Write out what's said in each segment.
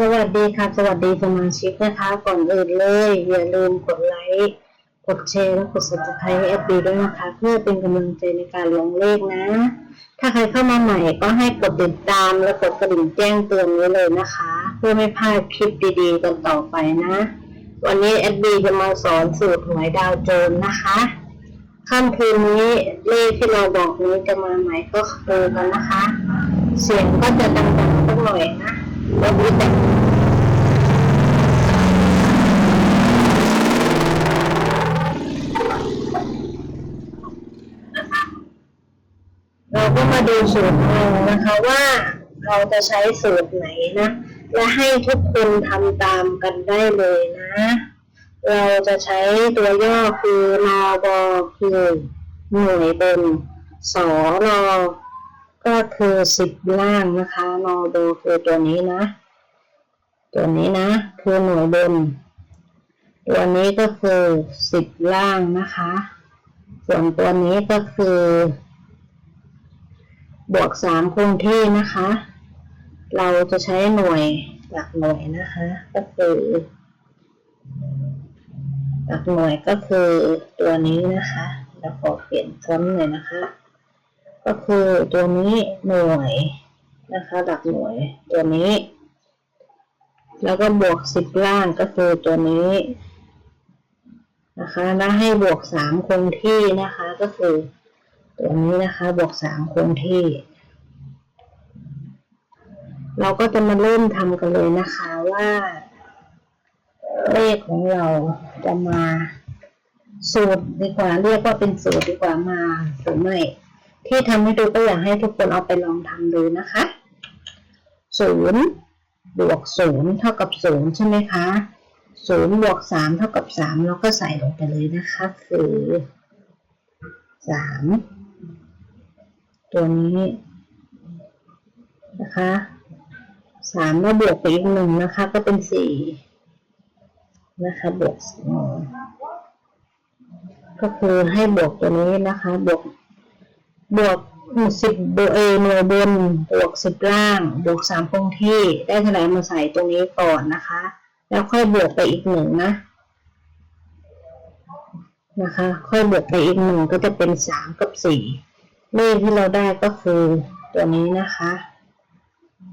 สวัสดีค่ะ สวัสดีสมาชิกนะคะ ก่อนอื่นเลย อย่าลืมกดไลค์กดแชร์และกด subscribe ให้แอปบีด้วยนะคะ เพื่อเป็นกำลังใจในการลงเลขนะ ถ้าใครเข้ามาใหม่ก็ให้กดติดตามและกดกระดิ่งแจ้งเตือนไว้เลยนะคะ เพื่อไม่พลาดคลิปดีๆกันต่อไปนะ วันนี้แอดบีจะมาสอนสูตรหวยดาวโจนนะคะค่ำคืนนี้เลขที่เราบอกนี้จะมาไหม่ก็คือกันนะคะ เสียงก็จะดังๆสักหน่อยนะ แล้วมีแต่เราก็มาดูสูตรเรานะคะว่าเราจะใช้สูตรไหนนะ และให้ทุกคนทำตามกันได้เลยนะ เราจะใช้ตัวย่อคือนอบอคือหน่วยบนสอนอ ก็คือสิบล่างนะคะนอดูคือตัวนี้นะ ตัวนี้นะ คือหน่วยบน ตัวนี้ก็คือสิบล่างนะคะ ส่วนตัวนี้ก็คือ บวกสามคงที่นะคะ เราจะใช้หน่วยหลักหน่วยนะคะ ก็คือหลักหน่วยก็คือตัวนี้นะคะเราขอเปลี่ยนฟอนต์หน่อยนะคะ ก็คือตัวนี้หน่วยนะคะหลักหน่วยตัวนี้ แล้วก็บวกสิบล่างก็คือตัวนี้นะคะแล้วให้บวกสามคงที่นะคะก็คือตัวนี้นะคะบวกสามคงที่ เราก็จะมาเริ่มทำกันเลยนะคะว่าเลขของเราจะมาสูตรดีกว่าเรียกว่าเป็นสูตรดีกว่ามาหรือไม่ ที่ทำให้ดูก็อยากให้ทุกคนเอาไปลองทำดูนะคะศูนย์บวกศูนย์เท่ากับศูนย์ใช่ไหมคะศูนย์บวกสามเท่ากับสามเราก็ใส่ลงไปเลยนะคะ คือสามตัวนี้นะคะสามแล้วบวกไปอีกหนึ่งนะคะ ก็เป็นสี่นะคะ บวกก็คือให้บวกตัวนี้นะคะ บวก บวกสิบบวกเอหน่วยบนบวกสิบล่าง บวกสามคงที่ ได้เท่าไหร่มาใส่ตรงนี้ก่อนนะคะ แล้วค่อยบวกไปอีกหนึ่งนะนะคะ ค่อยบวกไปอีกหนึ่งก็จะเป็นสามกับสี่เลขที่เราได้ก็คือตัวนี้นะคะ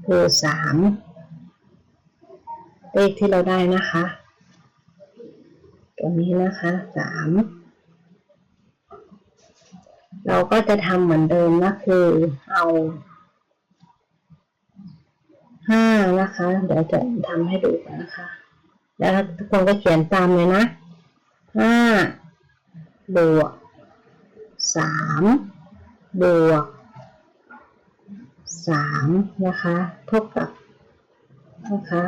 คือสามเลขที่เราได้นะคะ ตัวนี้นะคะสาม เราก็จะทำเหมือนเดิมนะคือเอาห้านะคะ เดี๋ยวจะทำให้ดูนนะคะ แล้วทุกคนก็เขียนตามเลยนะห้าบวกสามบวกสามนะคะเท่ากับนะคะ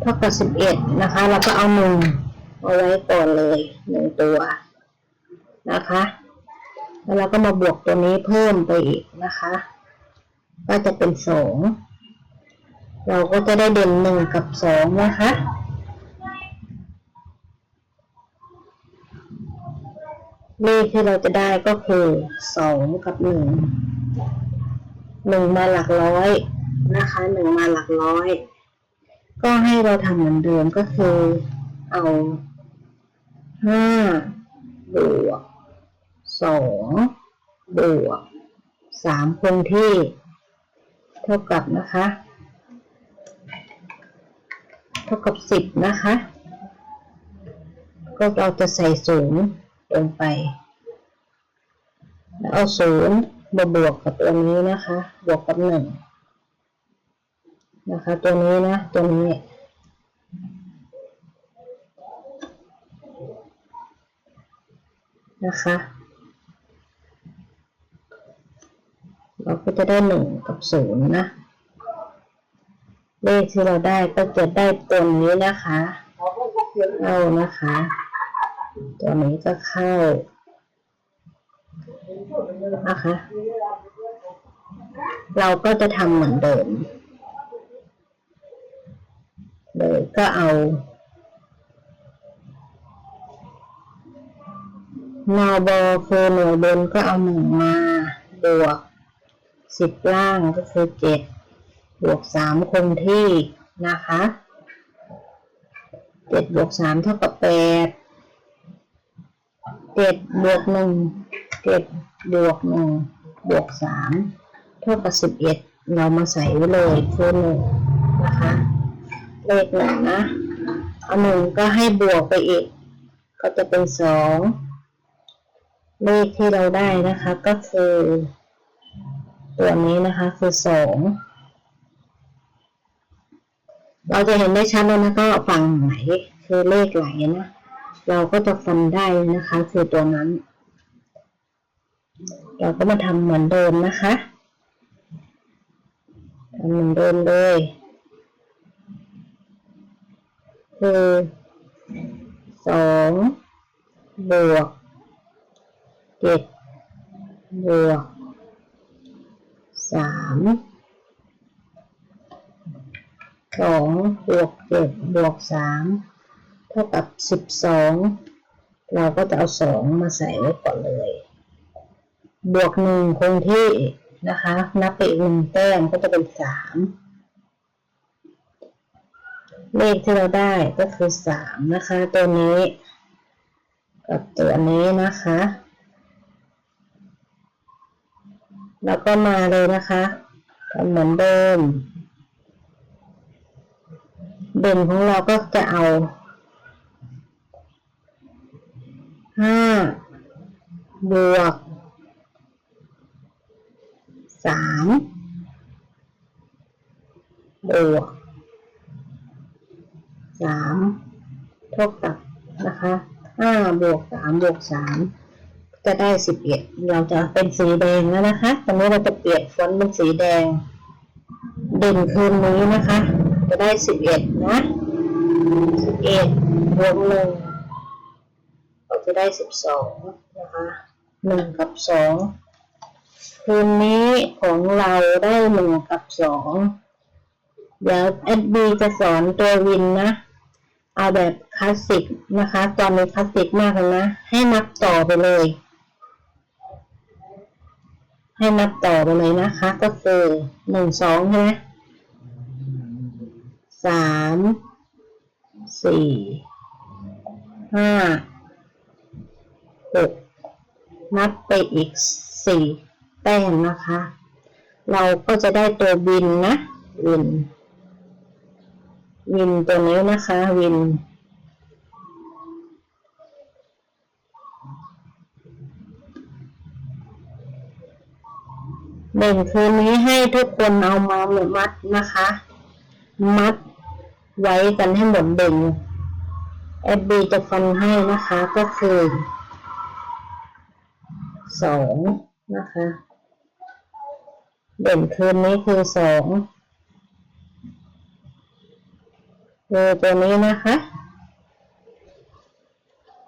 เท่ากับสิบเอ็ดนะคะ เราก็เอาหนึ่งเอาไว้ก่อนเลยหนึ่งตัว นะคะ แล้วเราก็มาบวกตัวนี้เพิ่มไปอีกนะคะ ก็จะเป็นสอง เราก็จะได้เด่นหนึ่งกับสองนะคะ เลขที่เราจะได้ก็คือสองกับหนึ่ง หนึ่งมาหลักร้อยนะคะหนึ่งมาหลักร้อย ก็ให้เราทำเหมือนเดิมก็คือเอาห้าบวก สองบวกสามคงที่ เท่ากับนะคะ เท่ากับสิบนะคะ ก็เราจะใส่ศูนย์ลงไป แล้วเอาศูนย์มาบวกกับตัวนี้นะคะ บวกกับหนึ่งนะคะ ตัวนี้นะ ตัวนี้นะคะ เรา ก็จะได้หนึ่งกับศูนย์นะ เลขที่เราได้ก็จะได้ตัวนี้นะคะเข้านะคะ ตัวนี้ก็เข้านะคะ เราก็จะทำเหมือนเดิมเลยก็เอานอบอคือหน่วยบนก็เอาหนึ่งมาบวก สิบล่างก็คือเจ็ดบวกสามคงที่นะคะเจ็ดบวกสามเท่ากับแปดเจ็ดบวกหนึ่งเจ็ดบวกหนึ่งบวกสามเท่ากับสิบเอ็ดเรามาใส่ไว้เลยคือหนึ่งนะคะ เลขหนึ่งนะเอาหนึ่งก็ให้บวกไปอีก ก็จะเป็นสองเลขที่เราได้นะคะก็คือ ตัวนี้นะคะคือสองเราจะเห็นได้ชัดเลยนะก็ฝั่งไหนคือเลขไหลนะ เราก็จะฟันได้นะคะ คือตัวนั้น เราก็มาทำเหมือนเดิมนะคะทำเหมือนเดิมเลย คือสองบวกเจ็ดบวก สามสองบวกเจ็ดบวกสามเท่ากับสิบสองเราก็จะเอาสองมาใส่ไว้ก่อนเลย บวกหนึ่งคงที่นะคะ นับไปอีกหนึ่งแต้มก็จะเป็นสามเลขที่เราได้ก็คือสามนะคะ ตัวนี้ กับตัวนี้นะคะ แล้วก็มาเลยนะคะทำเหมือนเดิม เด่นของเราก็จะเอาห้าบวกสามบวกสามเท่ากับนะคะห้าบวกสามบวกสาม จะได้สิบเอ็ดเราจะเป็นสีแดงแล้วนะคะตอนนี้เราจะเปลี่ยนฟอนต์เป็นสีแดง เด่นคืนนี้นะคะ จะได้สิบเอ็ดนะสิบเอ็ดบวกหนึ่งก็จะได้สิบสองนะคะหนึ่งกับสองคืนนี้ของเราได้หนึ่งกับสองเดี๋ยวแอดบีจะสอนตัววินนะ เอาแบบคลาสสิกนะคะ ตอนนี้คลาสสิกมากเลยนะ ให้นับต่อไปเลย ให้นับต่อไปเลยนะคะ ก็คือหนึ่งสองใช่ไหมสามสี่ห้าหกนับไปอีกสี่แต้มนะคะ เราก็จะได้ตัววินนะ วิน วินตัวนี้นะคะ วิน เด่นคืนนี้ให้ทุกคนเอามาหมัดนะคะ มัดไว้กันให้หมดเด่นแอดบีจะฟันให้นะคะก็คือสองนะคะ เด่นคืนนี้คือสองคือตัวนี้นะคะ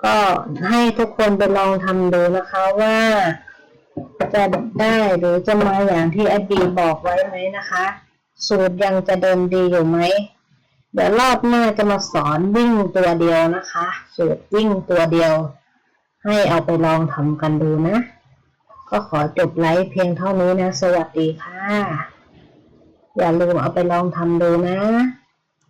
ก็ให้ทุกคนไปลองทำดูนะคะว่า จะได้หรือจะมาอย่างที่แอดบีบอกไว้ไหมนะคะ สูตรยังจะเดินดีอยู่ไหม เดี๋ยวรอบหน้าจะมาสอนวิ่งตัวเดียวนะคะ สูตรวิ่งตัวเดียว ให้เอาไปลองทำกันดูนะ ก็ขอจบไลฟ์เพียงเท่านี้นะ สวัสดีค่ะ อย่าลืมเอาไปลองทำดูนะ